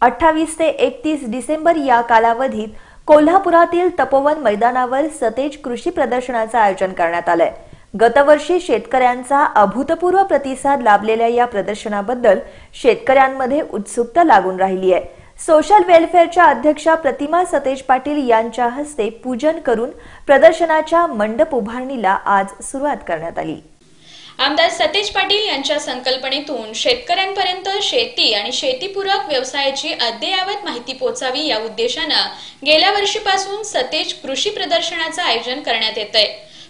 अठ्ठावीस ते एकतीस डिसेंबर या कालावधीत कोल्हापुरातील तपोवन मैदानावर सतेज कृषी प्रदर्शनाचं आयोजन करण्यात आलंय. गतवर्षी शेतकऱ्यांचा अभूतपूर्व प्रतिसाद लाभलेल्या या प्रदर्शनाबद्दल शेतकऱ्यांमध्ये उत्सुकता लागून राहिली आहे. सोशल वेलफेअरच्या अध्यक्षा प्रतिमा सतेज पाटील यांच्या हस्ते पूजन करून प्रदर्शनाच्या मंडप उभारणीला आज सुरुवात करण्यात आली. आमदार सतेज पाटील यांच्या संकल्पनेतून शेतकऱ्यांपर्यंत शेती आणि शेतीपूरक व्यवसायाची अद्ययावत माहिती पोचावी या उद्देशानं गेल्या वर्षीपासून सतेज कृषी प्रदर्शनाचं आयोजन करण्यात येत आहे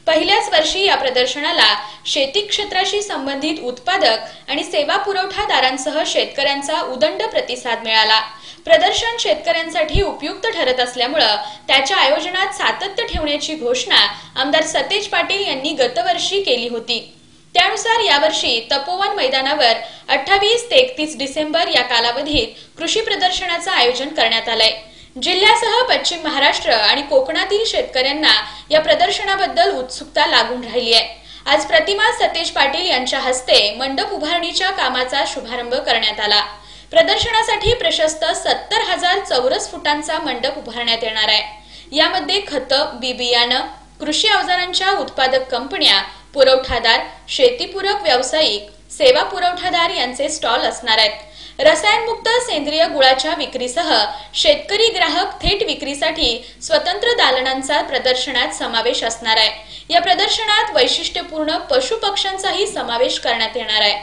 पहिल्याच वर्षी या प्रदर्शनाला शेती क्षेत्राशी संबंधित उत्पादक आणि सेवा पुरवठादारांसह शेतकऱ्यांचा उदंड प्रतिसाद मिळाला. प्रदर्शन शेतकऱ्यांसाठी उपयुक्त ठरत असल्यामुळं त्याच्या आयोजनात सातत्य ठेवण्याची घोषणा आमदार सतेज पाटील यांनी गतवर्षी केली होती. त्यानुसार यावर्षी तपोवन मैदानावर अठ्ठावीस ते एकतीस डिसेंबर या कालावधीत कृषी प्रदर्शनाचं आयोजन करण्यात आलंय. जिल्ह्यासह पश्चिम महाराष्ट्र आणि कोकणातील शेतकऱ्यांना या प्रदर्शनाबद्दल उत्सुकता लागून राहिली आहे. आज प्रतिमा सतेज पाटील यांच्या हस्ते मंडप उभारणीच्या कामाचा शुभारंभ करण्यात आला. प्रदर्शनासाठी प्रशस्त सत्तर हजार चौरस फुटांचा मंडप उभारण्यात येणार आहे. यामध्ये खतं बी बियाणं कृषी अवजारांच्या उत्पादक कंपन्या पुरवठादार शेतीपूरक व्यावसायिक सेवा पुरवठादार यांचे स्टॉल असणार आहेत. रसायनमुक्त सेंद्रिय गुळाच्या विक्रीसह शेतकरी ग्राहक थेट विक्रीसाठी स्वतंत्र दालनांचा प्रदर्शनात समावेश असणार आहे. या प्रदर्शनात वैशिष्ट्यपूर्ण पशु पक्ष्यांचाही समावेश करण्यात येणार आहे.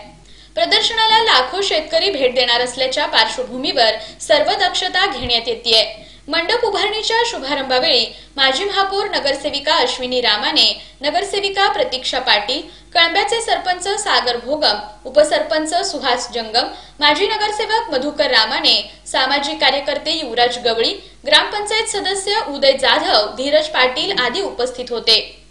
प्रदर्शनाला लाखो शेतकरी भेट देणार असल्याच्या पार्श्वभूमीवर सर्व दक्षता घेण्यात येते मंडप उभारणीच्या शुभारंभावेळी माजी महापौर नगरसेविका अश्विनी रामाने नगरसेविका प्रतीक्षा पाटील कळंब्याचे सरपंच सागर भोगम उपसरपंच सुहास जंगम माजी नगरसेवक मधुकर रामाने सामाजिक कार्यकर्ते युवराज गवळी ग्रामपंचायत सदस्य उदय जाधव धीरज पाटील आदी उपस्थित होते.